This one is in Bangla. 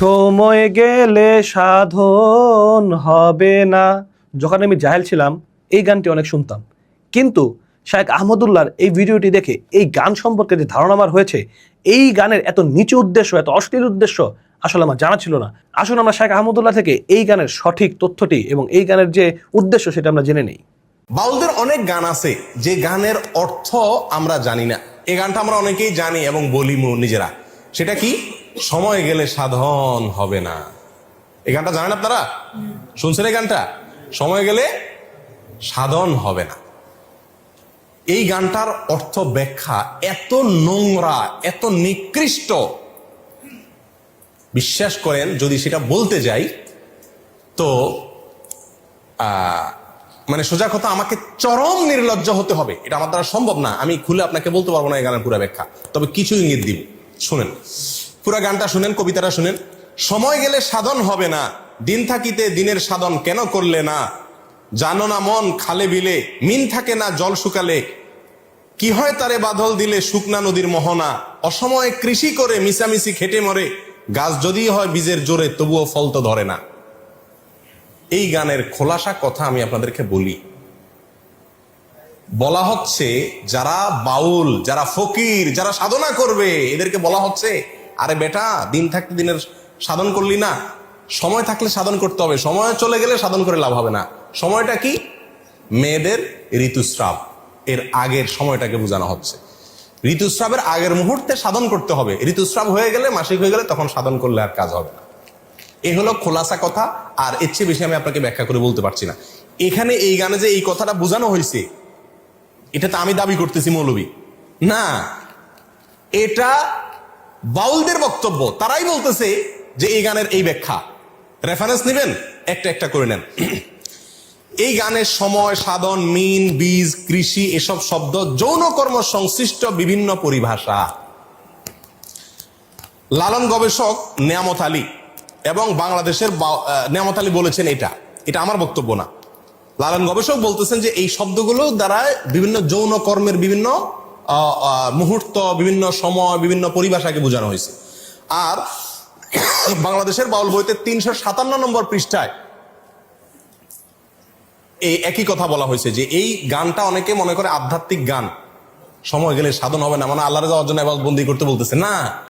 সময় গেলে সাধন হবে না। যখন আমি জাহেল ছিলাম, এই গানটি অনেক শুনতাম। কিন্তু শায়েক আহমদুল্লাহর এই ভিডিওটি দেখে, এই গান সম্পর্কে যে ধারণা আমার হয়েছে, এই গানের এত নিচু উদ্দেশ্য, এত অশ্লীল উদ্দেশ্য আসলে আমার জানা ছিল না। আসলে আমরা শায়েক আহমদুল্লাহ থেকে এই গানের সঠিক তথ্যটি এবং এই গানের যে উদ্দেশ্য সেটা আমরা জেনে নেই। বাউলদের অনেক গান আছে, যে গানের অর্থ আমরা জানি না। এই গানটা আমরা অনেকেই জানি এবং বলি নিজেরা। সেটা কি? সময় গেলে সাধন হবে না। এই গানটা জানেন আপনারা? শুনছেন এই গানটা? সময় গেলে সাধন হবে না। এই গানটার অর্থ ব্যাখ্যা এত নোংরা, এত নিকৃষ্ট। বিশ্বাস করেন, যদি সেটা বলতে যাই, তো মানে সোজা কথা, আমাকে চরম নির্লজ্জ হতে হবে। এটা আমার দ্বারা সম্ভব না। আমি খুলে আপনাকে বলতে পারব না এই গানের পুরা ব্যাখ্যা। তবে কিছু ইঙ্গিত দিব। শুনেন। পুরো গানটা শুনেন, কবিতাটা শুনেন। সময় গেলে সাধন হবে না। দিন থাকিতে দিনের সাধন কেন করলে না? জানো না মন খালে বিলে, মিন থাকে না জল শুকালে। কি হয় তারে বাদল দিলে শুকনা নদীর মোহনা? অসময়ে কৃষি করে মিশামিশি খেটে মরে। গাছ যদি হয় বীজের জোরে, তবুও ফল তো ধরে না। এই গানের খোলাসা কথা আমি আপনাদেরকে বলি। বলা হচ্ছে, যারা বাউল, যারা ফকির, যারা সাধনা করবে, এদেরকে বলা হচ্ছে আরে বেটা, দিন থাকতে দিনের সাধন করলি না। সময় থাকলে সাধন করতে হবে। সময় চলে গেলে সাধন করে লাভ হবে না। সময়টা কি? মেয়েদের ঋতুস্রাব। এর আগের সময়টাকে বোঝানো হচ্ছে। ঋতুস্রাবের আগের মুহূর্তে সাধন করতে হবে। ঋতুস্রাব হয়ে গেলে, মাসিক হয়ে গেলে তখন সাধন করলে আর কাজ হবে না। এ হলো খোলাসা কথা। আর এর চেয়ে বেশি আমি আপনাকে ব্যাখ্যা করে বলতে পারছি না। এখানে এই গানে যে এই কথাটা বোঝানো হয়েছে, এটা তো আমি দাবি করতেছি মৌলবী। না, এটা বাউলদের বক্তব্য তারাই বলতেছে যে এই গানের এই ব্যাখ্যা। রেফারেন্স নেবেন একটা একটা করে নেন। এই গানের সময় সাধন মিন বীজ কৃষি এসব শব্দ যৌন কর্ম সংশ্লিষ্ট বিভিন্ন পরিভাষা। লালন গবেষক নেয়ামত আলী এবং বাংলাদেশের আহ, আলী বলেছেন এটা। এটা আমার বক্তব্য না। লালন গবেষক বলতেছেন যে এই শব্দগুলো দ্বারা বিভিন্ন যৌন কর্মের বিভিন্ন মুহূর্ত, বিভিন্ন সময়, বিভিন্ন পরিভাষাকে বোঝানো হয়েছে। আর বাংলাদেশের বাউল বইতে তিনশো সাতান্ন নম্বর পৃষ্ঠায় এই একই কথা বলা হয়েছে যে এই গানটা অনেকে মনে করে আধ্যাত্মিক গান। সময় গেলে সাধন হবে না মানে আল্লাহ অর্জন এবার বন্দি করতে বলতেছে। না।